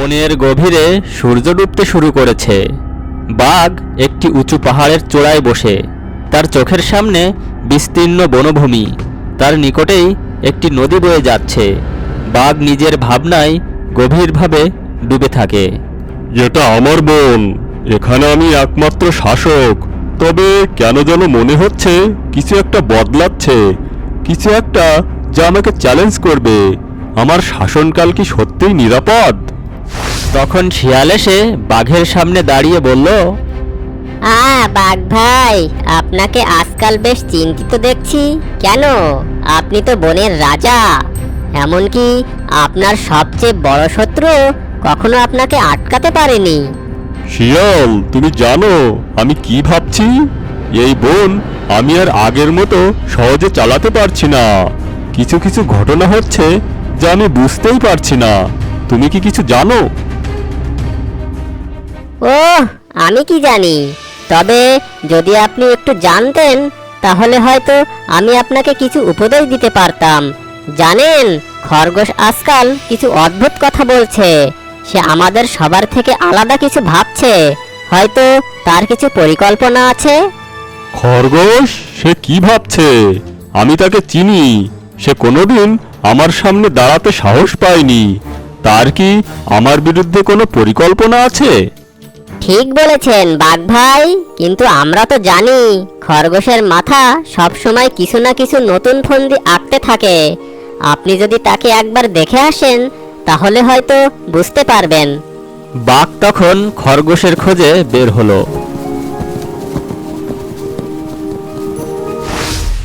বনের গভীরে সূর্য ডুবতে শুরু করেছে। বাঘ একটি উঁচু পাহাড়ের চূড়ায় বসে। তার চোখের সামনে বিস্তীর্ণ বনভূমি। তার নিকটেই একটি নদী বয়ে যাচ্ছে। বাঘ নিজের ভাবনায় গভীরভাবে ডুবে থাকে। এটা আমার বোন। এখানে আমি একমাত্র শাসক। তবে কেন যেন মনে হচ্ছে কিছু একটা বদলাচ্ছে। কিছু একটা যা আমাকে চ্যালেঞ্জ করবে। আমার শাসনকাল কি সত্যিই নিরাপদ? তখন শিয়াল এসে বাঘের সামনে দাঁড়িয়ে বলল আ বাঘ ভাই আপনাকে আজকাল বেশ চিন্তিত দেখছি। কেন? আপনি তো বনের রাজা। এমনকি আপনার সবচেয়ে বড় শত্রু কখনো আপনাকে আটকাতে পারেনি। শিয়াল তুমি জানো আমি কি ভাবছি? এই বোন আমি আর আগের মতো সহজে চালাতে পারছি না। কিছু কিছু ঘটনা হচ্ছে যা আমি বুঝতেই পারছি না। তুমি কি কিছু জানো? ও আমি কি জানি? তবে যদি আপনি একটু জানতেন, তাহলে হয়তো আমি আপনাকে কিছু উপদেশ দিতে পারতাম। জানেন, খরগোশ আজকাল কিছু অদ্ভুত কথা বলছে। সে আমাদের সবার থেকে আলাদা কিছু ভাবছে। হয়তো তার কিছু পরিকল্পনা আছে? খরগোশ, সে কি ভাবছে? আমি তাকে চিনি। সে কোনোদিন আমার সামনে দাঁড়াতে সাহস পায়নি। তার কি আমার বিরুদ্ধে কোনো পরিকল্পনা আছে? ঠিক বলেছেন, বাঘ ভাই। কিন্তু আমরা তো জানি, খরগোশের মাথা সব সময় কিছু না কিছু নতুন ফন্দি আঁকতে থাকে। আপনি যদি তাকে একবার দেখে আসেন, তাহলে হয়তো বুঝতে পারবেন। বাঘ তখন খরগোশের খোঁজে বের হলো।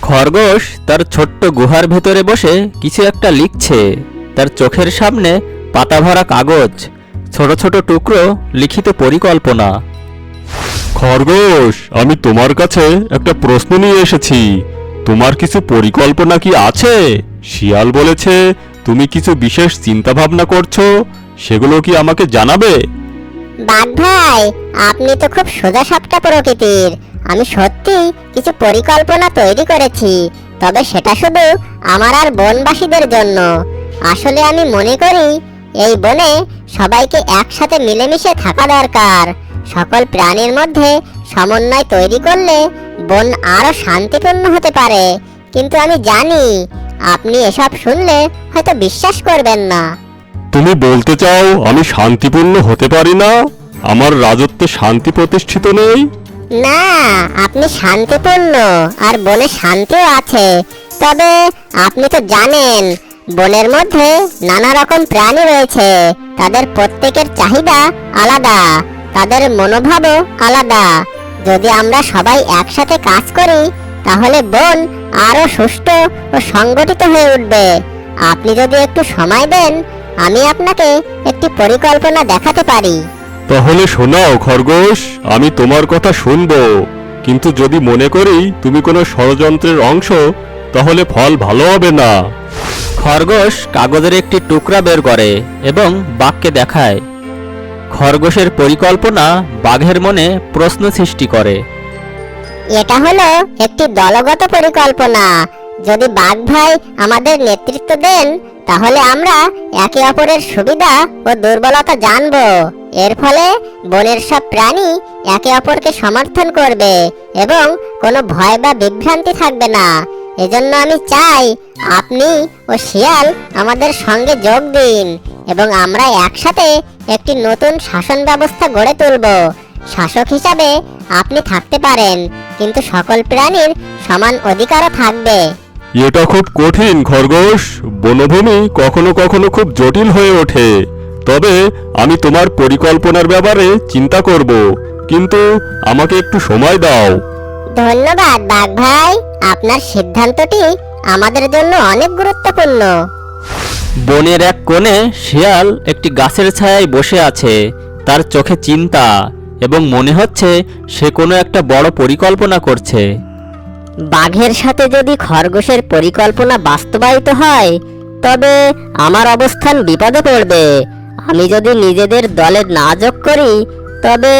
খরগোশ তার ছোট্ট গুহার ভেতরে বসে কিছু একটা লিখছে। তার চোখের সামনে পাতা ভরা কাগজ। ছোট ছোট টুকরো লিখিত পরিকল্পনা। খরগোশ আমি তোমার কাছে একটা প্রশ্ন নিয়ে এসেছি। তোমার কিছু পরিকল্পনা কি আছে? শিয়াল বলেছে তুমি কিছু বিশেষ চিন্তা ভাবনা করছ সেগুলো কি আমাকে জানাবে? বাঘ ভাই আপনি তো খুব সোজা সাপটা প্রকৃতির। আমি সত্যি কিছু পরিকল্পনা তৈরি করেছি তবে সেটা শুধু আমার আর বনবাসীদের জন্য। আসলে আমি মনে করি এই বনে সবাইকে একসাথে মিলেমিশে থাকা দরকার। সকল প্রাণীর মধ্যে সমন্বয় তৈরি করলে বন আরও শান্তিপূর্ণ হতে পারে। কিন্তু আমি জানি আপনি এসব শুনলে হয়তো বিশ্বাস করবেন না। তুমি বলতে চাও আমি শান্তিপূর্ণ হতে পারি না? আমার রাজত্বে শান্তি প্রতিষ্ঠিত নেই? না আপনি শান্তিপূর্ণ আর বনে শান্তিও আছে। তবে আপনি তো জানেন বনের মধ্যে নানা রকম প্রাণী রয়েছে। তাদের প্রত্যেকের চাহিদা আলাদা, তাদের মনোভাবও আলাদা। যদি আমরা সবাই একসাথে কাজ করি, তাহলে বন আরও সুষ্ঠু ও সংগঠিত হয়ে উঠবে। আপনি যদি একটু সময় দেন, আমি আপনাকে একটি পরিকল্পনা দেখাতে পারি। তাহলে শোনাও খরগোশ, আমি তোমার কথা শুনব। কিন্তু যদি মনে করি তুমি কোনো ষড়যন্ত্রের অংশ, তাহলে ফল ভালো হবে না। খরগোশ কাগজের একটি টুকরা বের করে এবং বাঘকে দেখায়। খরগোশের পরিকল্পনা বাঘের মনে প্রশ্ন সৃষ্টি করে। এটা হলো একটি দলগত পরিকল্পনা। যদি বাঘ ভাই আমাদের নেতৃত্ব দেন, তাহলে আমরা একে অপরের সুবিধা ও দুর্বলতা জানব। এর ফলে বনের সব প্রাণী একে অপরকে সমর্থন করবে এবং কোনো ভয় বা বিভ্রান্তি থাকবে না। এজন্য আমি চাই আপনি ও শিয়াল আমাদের সঙ্গে যোগ দিন এবং আমরা একসাথে একটি নতুন শাসন ব্যবস্থা গড়ে তুলব। শাসক হিসাবে আপনি থাকতে পারেন কিন্তু সকল প্রাণীর সমান অধিকারও থাকবে। এটা খুব কঠিন খরগোশ। বনভূমি কখনো কখনো খুব জটিল হয়ে ওঠে। তবে আমি তোমার পরিকল্পনার ব্যাপারে চিন্তা করব। কিন্তু আমাকে একটু সময় দাও। ধন্যবাদ বাঘ ভাই। আপনার সিদ্ধান্তটি আমাদের জন্য অনেক গুরুত্বপূর্ণ। বনের এক কোণে শিয়াল একটি গাছের ছায়ায় বসে আছে। তার চোখে চিন্তা এবং মনে হচ্ছে সে কোনো একটা বড় পরিকল্পনা করছে। বাঘের সাথে যদি খরগোশের পরিকল্পনা বাস্তবায়িত হয় তবে আমার অবস্থান বিপদে পড়বে। আমি যদি নিজেদের দলে না যোগ করি তবে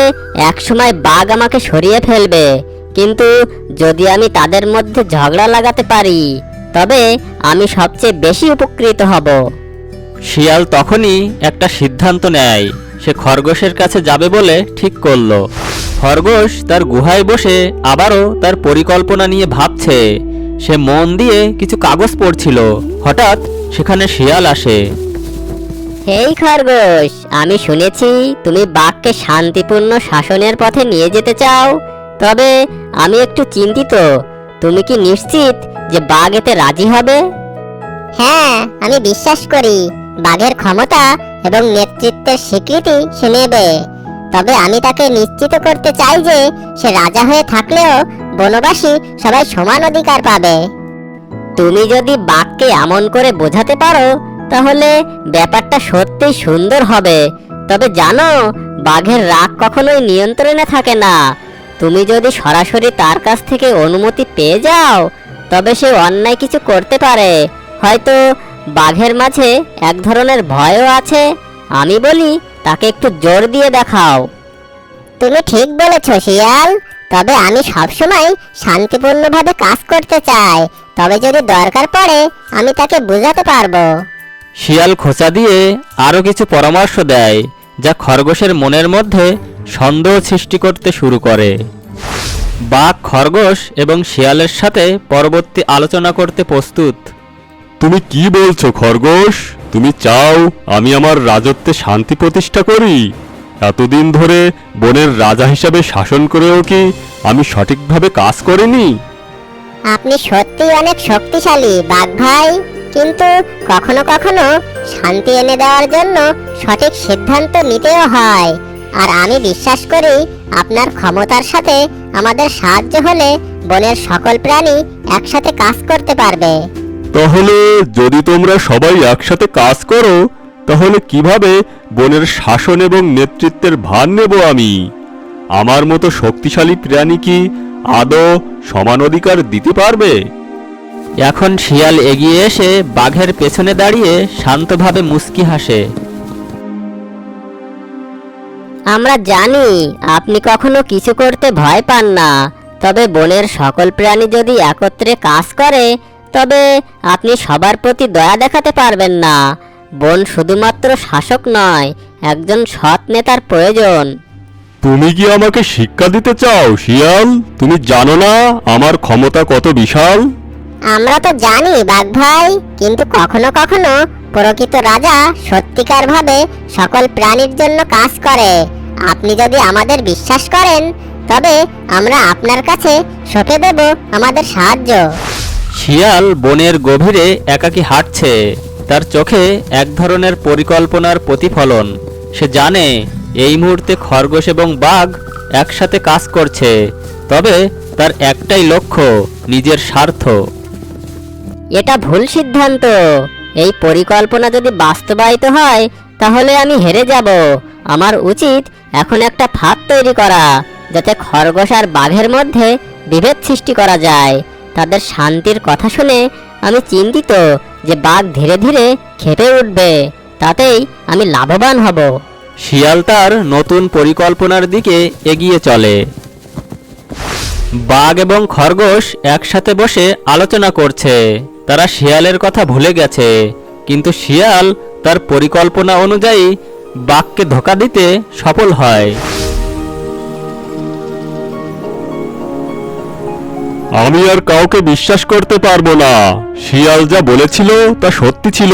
একসময় বাঘ আমাকে সরিয়ে ফেলবে। কিন্তু যদি আমি তাদের মধ্যে ঝগড়া লাগাতে পারি তবে আমি সবচেয়ে বেশি উপকৃত হব। শিয়াল তখনই একটা সিদ্ধান্ত নেয় সে খরগোশের কাছে যাবে বলে ঠিক করল। খরগোশ তার গুহায় বসে আবারও তার পরিকল্পনা নিয়ে ভাবছে। সে মন দিয়ে কিছু কাগজ পড়ছিল। হঠাৎ সেখানে শিয়াল আসে। হেই খরগোশ আমি শুনেছি তুমি বাঘকে শান্তিপূর্ণ শাসনের পথে নিয়ে যেতে চাও। তবে আমি একটু চিন্তিত। তুমি কি নিশ্চিত যে বাঘ এতে রাজি হবে? হ্যাঁ আমি বিশ্বাস করি। বাঘের ক্ষমতা এবং নেতৃত্বের স্বীকৃতি সে নেবে। তবে আমি তাকে নিশ্চিত করতে চাই যে সে রাজা হয়ে থাকলেও বনবাসী সবাই সমান অধিকার পাবে। তুমি যদি বাঘকে এমন করে বোঝাতে পারো তাহলে ব্যাপারটা সত্যিই সুন্দর হবে। তবে জানো বাঘের রাগ কখনোই নিয়ন্ত্রণে থাকে না। তুমি যদি সরাসরি তার কাছ থেকে অনুমতি পেয়ে যাও তবে সে অন্যায় কিছু করতে পারে। হয়তো বাঘের মাঝে এক ধরনের ভয়ও আছে। আমি বলি তাকে একটু জোর দিয়ে দেখাও। তুমি ঠিক বলেছ শিয়াল। তবে আমি সবসময় শান্তিপূর্ণভাবে কাজ করতে চাই। তবে যদি দরকার পড়ে আমি তাকে বোঝাতে পারব। শিয়াল খোঁচা দিয়ে আরও কিছু পরামর্শ দেয় যা খরগোশের মনের মধ্যে সন্দেহ সৃষ্টি করতে শুরু করে। বাঘ খরগোশ এবং শিয়ালের সাথে পরবর্তী আলোচনা করতে প্রস্তুত। তুমি কি বলছো খরগোশ? তুমি চাও আমি আমার রাজত্বে শান্তি প্রতিষ্ঠা করি? এতদিন ধরে বনের রাজা হিসাবে শাসন করেও কি আমি সঠিকভাবে কাজ করিনি? আপনি সত্যি অনেক শক্তিশালী বাঘ ভাই। কিন্তু কখনো কখনো শান্তি এনে দেওয়ার জন্য সঠিক সিদ্ধান্ত নিতেও হয়। আর আমি বিশ্বাস করি আপনার ক্ষমতার সাথে আমাদের সাহায্য হলে বনের সকল প্রাণী একসাথে কাজ করতে পারবে। তাহলে যদি তোমরা সবাই একসাথে কাজ করো তাহলে কীভাবে বনের শাসন এবং নেতৃত্বের ভার নেব আমি? আমার মতো শক্তিশালী প্রাণী কি আদৌ সমান অধিকার দিতে পারবে? এখন শিয়াল এগিয়ে এসে বাঘের পেছনে দাঁড়িয়ে শান্তভাবে মুস্কি হাসে। আমরা জানি আপনি কখনো কিছু করতে ভয় পান না। তবে বনের সকল প্রাণী যদি একত্রে কাজ করে, তবে আপনি সবার প্রতি দয়া দেখাতে পারবেন না। বন শুধুমাত্র শাসক নয়, একজন সৎ নেতার প্রয়োজন। তুমি কি আমাকে শিক্ষা দিতে চাও, শিয়াল? তুমি জানো না আমার ক্ষমতা কত বিশাল? আমরা তো জানি বাঘ ভাই, কিন্তু কখনো কখনো প্রকৃত রাজা সত্যিকার ভাবে সকল প্রাণীর জন্য কাজ করে। আপনি যদি আমাদের বিশ্বাস করেন, তবে আমরা আপনার কাছে সঁপে দেব আমাদের সাহায্য। শিয়াল বনের গভীরে একাকী হাঁটছে। তার চোখে এক ধরনের পরিকল্পনার প্রতিফলন। সে জানে এই মুহূর্তে খরগোশ এবং বাঘ একসাথে কাজ করছে, তবে তার একটাই লক্ষ্য, নিজের স্বার্থ। এটা ভুল সিদ্ধান্ত। এই পরিকল্পনা যদি বাস্তবায়িত হয়, তাহলে আমি হেরে যাব। আমার উচিত এখন একটা ফাঁদ তৈরি করা, যাতে খরগোশ আর বাঘের মধ্যে বিভেদ সৃষ্টি করা যায়। তাদের শান্তির কথা শুনে আমি চিন্তিত যে বাঘ ধীরে ধীরে খেপে উঠবে, তাতেই আমি লাভবান হব। শিয়াল তার নতুন পরিকল্পনার দিকে এগিয়ে চলে। বাঘ এবং খরগোশ একসাথে বসে আলোচনা করছে। তারা শিয়ালের কথা ভুলে গেছে। কিন্তু শিয়াল তার পরিকল্পনা অনুযায়ী বাঘকে ধোকা দিতে সফল হয়। আমি আর কাউকে বিশ্বাস করতে পারব না। শিয়াল যা বলেছিল তা সত্যি ছিল।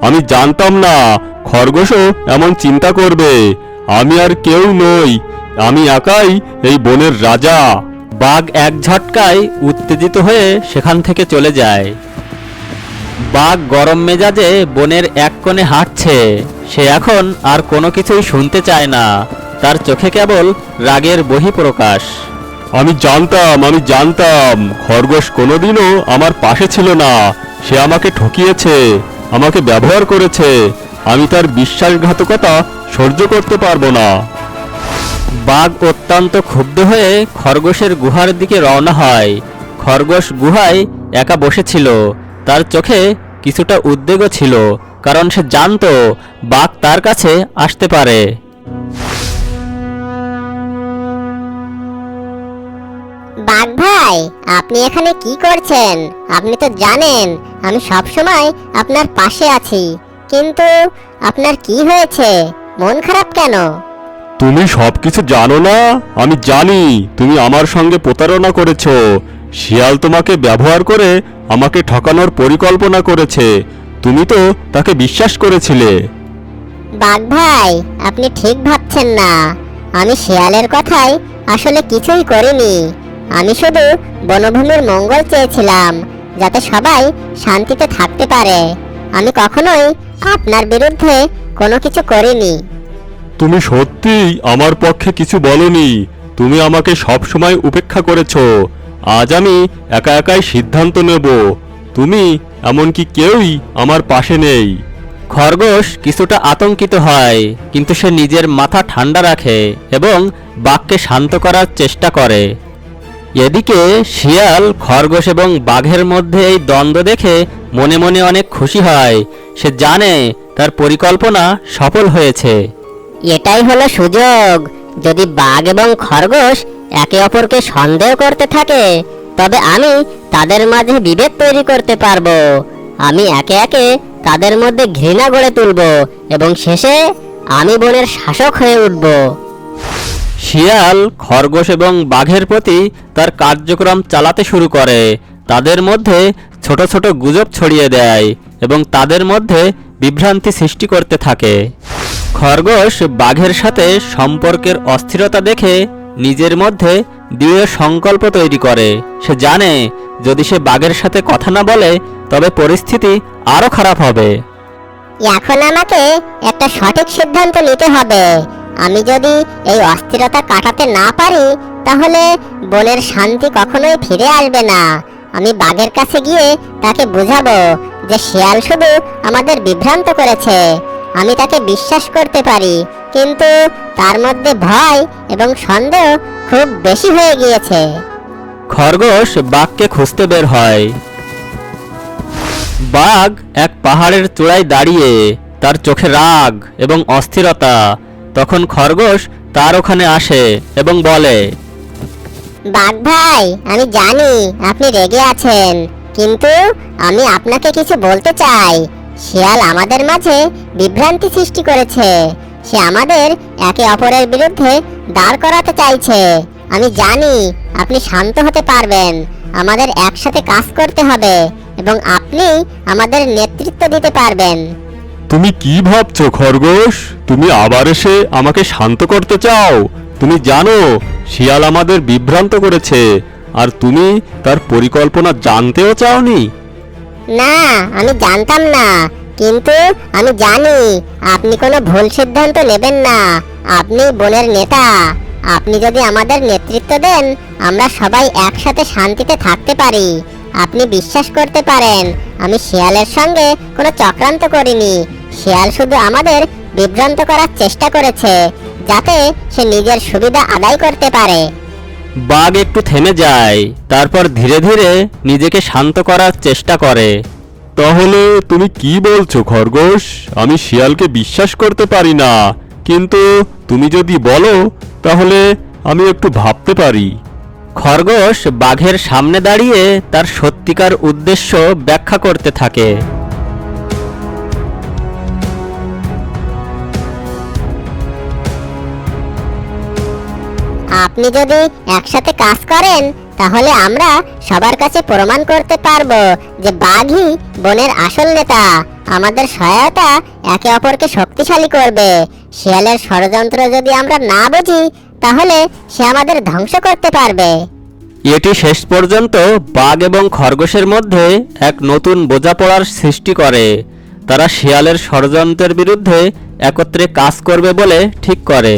আমি জানতাম না খরগোশও এমন চিন্তা করবে। আমি আর কেউ নই আমি একাই এই বনের রাজা। বাঘ এক ঝটকায় উত্তেজিত হয়ে সেখান থেকে চলে যায়। বাঘ গরম মেজাজে বনের এক কোণে হাঁটছে। সে এখন আর কোনো কিছুই শুনতে চায় না। তার চোখে কেবল রাগের বহিঃপ্রকাশ। আমি জানতাম আমি জানতাম খরগোশ কোনোদিনও আমার পাশে ছিল না। সে আমাকে ঠকিয়েছে আমাকে ব্যবহার করেছে। আমি তার বিশ্বাসঘাতকতা সহ্য করতে পারব না। বাঘ অত্যন্ত ক্ষুব্ধ হয়ে খরগোশের গুহার দিকে রওনা হয়। খরগোশ গুহায় একা বসেছিল। তার চোখে কিছুটা উদ্বেগও ছিল কারণ সে জানতো বাঘ তার কাছে আসতে পারে। বাঘ ভাই আপনি এখানে কি করছেন? আপনি তো জানেন আমি সব সময় আপনার পাশে আছি। কিন্তু আপনার কি হয়েছে? মন খারাপ কেন? তুমি সবকিছু জানো না? আমি জানি তুমি আমার সঙ্গে প্রতারণা করেছ। শিয়াল তোমাকে ব্যবহার করে আমাকে ঠকানোর পরিকল্পনা করেছে। তুমি তো তাকে বিশ্বাস করেছিলে। বাঘ ভাই আপনি ঠিক ভাবছেন না। আমি শিয়ালের কথাই আসলে কিছুই করিনি। আমি শুধু বনভূমির মঙ্গল চেয়েছিলাম যাতে সবাই শান্তিতে থাকতে পারে। আমি কখনোই আপনার বিরুদ্ধে কোনো কিছু করিনি। তুমি সত্যিই আমার পক্ষে কিছু বলনি। তুমি আমাকে সবসময় উপেক্ষা করেছ। আজ আমি একা একাই সিদ্ধান্ত নেব। তুমি এমনকি কেউই আমার পাশে নেই। খরগোশ কিছুটা আতঙ্কিত হয়, কিন্তু সে নিজের মাথা ঠান্ডা রাখে এবং বাঘকে শান্ত করার চেষ্টা করে। এদিকে শিয়াল, খরগোশ এবং বাঘের মধ্যে এই দ্বন্দ্ব দেখে মনে মনে অনেক খুশি হয়। সে জানে তার পরিকল্পনা সফল হয়েছে। এটাই হলো সুযোগ। যদি বাঘ এবং খরগোশ একে অপরকে সন্দেহ করতে থাকে, তবে আমি তাদের মাঝে বিভেদ তৈরি করতে পারব। আমি একে একে তাদের মধ্যে ঘৃণা গড়ে তুলব এবং শেষে আমি বনের শাসক হয়ে উঠব। শিয়াল, খরগোশ এবং বাঘের প্রতি তার কার্যক্রম চালাতে শুরু করে। তাদের মধ্যে ছোট ছোট গুজব ছড়িয়ে দেয় এবং তাদের মধ্যে বিভ্রান্তি সৃষ্টি করতে থাকে। খরগোশ বাঘের সাথে সম্পর্কের অস্থিরতা দেখে নিজের মধ্যে দৃঢ় সংকল্প তৈরি করে। সে জানে, যদি সে বাঘের সাথে কথা না বলে, তবে পরিস্থিতি আরও খারাপ হবে। এখন আমাকে একটা সঠিক সিদ্ধান্ত নিতে হবে। আমি যদি এই অস্থিরতা কাটাতে না পারি, তাহলে বনের শান্তি কখনোই ফিরে আসবে না। আমি বাঘের কাছে গিয়ে তাকে বুঝাবো যে শিয়াল শুধু আমাদের বিভ্রান্ত করেছে। আমি তাকে বিশ্বাস করতে পারি কিন্তু তার মধ্যে ভয় এবং সন্দেহ খুব বেশি হয়ে গিয়েছে। খরগোশ বাঘকে খুঁজতে বের হয়। বাঘ এক পাহাড়ের চূড়ায় দাঁড়িয়ে তার চোখে রাগ এবং অস্থিরতা। তখন খরগোশ তার ওখানে আসে এবং বলে বাঘ ভাই আমি জানি আপনি রেগে আছেন কিন্তু আমি আপনাকে কিছু বলতে চাই। শিয়াল আমাদের মাঝে বিভ্রান্তি সৃষ্টি করেছে। সে আমাদের একে অপরের বিরুদ্ধে দাঁড় করাতে চাইছে। আমি জানি আপনি শান্ত হতে পারবেন, আমাদের একসাথে কাজ করতে হবে এবং আপনি আমাদের নেতৃত্ব দিতে পারবেন। তুমি কি ভাবছ, খরগোশ? তুমি আবার এসে আমাকে শান্ত করতে চাও? তুমি জানো, শিয়াল আমাদের বিভ্রান্ত করেছে, আর তুমি তার পরিকল্পনা জানতেও চাওনি? না, আমি জানতাম না। কিন্তু আমি জানি, আপনি কোনো ভুল সিদ্ধান্ত নেবেন না। আপনি বনের নেতা। আপনি যদি আমাদের নেতৃত্ব দেন, আমরা সবাই একসাথে শান্তিতে থাকতে পারি। আপনি বিশ্বাস করতে পারেন, আমি শিয়ালের সঙ্গে কোনো চক্রান্ত করিনি। শিয়াল শুধু আমাদের বিভ্রান্ত করার চেষ্টা করেছে, যাতে সে নিজের সুবিধা আদায় করতে পারে। বাঘ একটু থেমে যায় তারপর ধীরে ধীরে নিজেকে শান্ত করার চেষ্টা করে। তাহলে তুমি কি বলছো খরগোশ? আমি শিয়ালকে বিশ্বাস করতে পারি না। কিন্তু তুমি যদি বলো তাহলে আমি একটু ভাবতে পারি। খরগোশ বাঘের সামনে দাঁড়িয়ে তার সত্যিকার উদ্দেশ্য ব্যাখ্যা করতে থাকে। আপনি যদি একসাথে কাজ করেন, তাহলে আমরা সবার কাছে প্রমাণ করতে পারব যে বাঘই বনের আসল নেতা। আমাদের সহায়তা একে অপরকে শক্তিশালী করবে। শিয়ালের ষড়যন্ত্র যদি আমরা না বুঝি, তাহলে সে আমাদের ধ্বংস করতে পারবে। এটি শেষ পর্যন্ত বাঘ এবং খরগোশের মধ্যে এক নতুন বোঝাপড়ার সৃষ্টি করে। তারা শিয়ালের ষড়যন্ত্রের বিরুদ্ধে একত্রে কাজ করবে বলে ঠিক করে।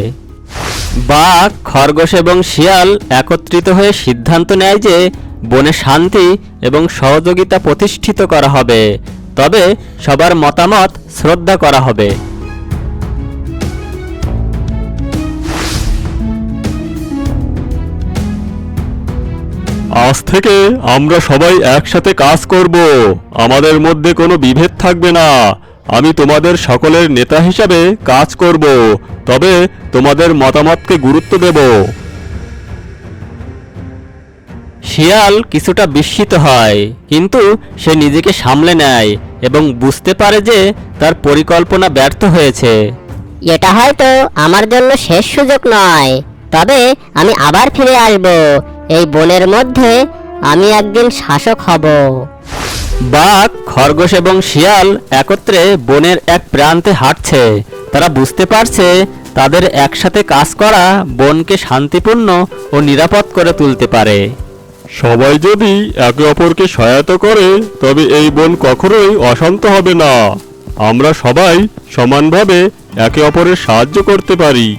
বাঘ খরগোশ এবং শিয়াল একত্রিত হয়ে সিদ্ধান্ত নেয় যে বনে শান্তি এবং সহযোগিতা প্রতিষ্ঠিত করা হবে। তবে সবার মতামত শ্রদ্ধা করা হবে। আজ থেকে আমরা সবাই একসাথে কাজ করব। আমাদের মধ্যে কোনো বিভেদ থাকবে না। আমি তোমাদের সকলের নেতা হিসাবে কাজ করব, তবে তোমাদের মতামতকে গুরুত্ব দেব। শিয়াল কিছুটা বিস্মিত হয়, কিন্তু সে নিজেকে সামলে নেয় এবং বুঝতে পারে যে তার পরিকল্পনা ব্যর্থ হয়েছে। এটা হয়তো আমার জন্য শেষ সুযোগ নয়, তবে আমি আবার ফিরে আসব। এই বনের মধ্যে আমি একদিন শাসক হব। বাঘ, খরগোশ এবং শিয়াল একত্রে বনের এক প্রান্তে হাঁটছে। তারা বুঝতে পারছে তাদের একসাথে কাজ করা বনকে শান্তিপূর্ণ ও নিরাপদ করে তুলতে পারে। সবাই যদি একে অপরকে সহায়তা করে, তবে এই বন কখনোই অশান্ত হবে না। আমরা সবাই সমানভাবে একে অপরের সাহায্য করতে পারি।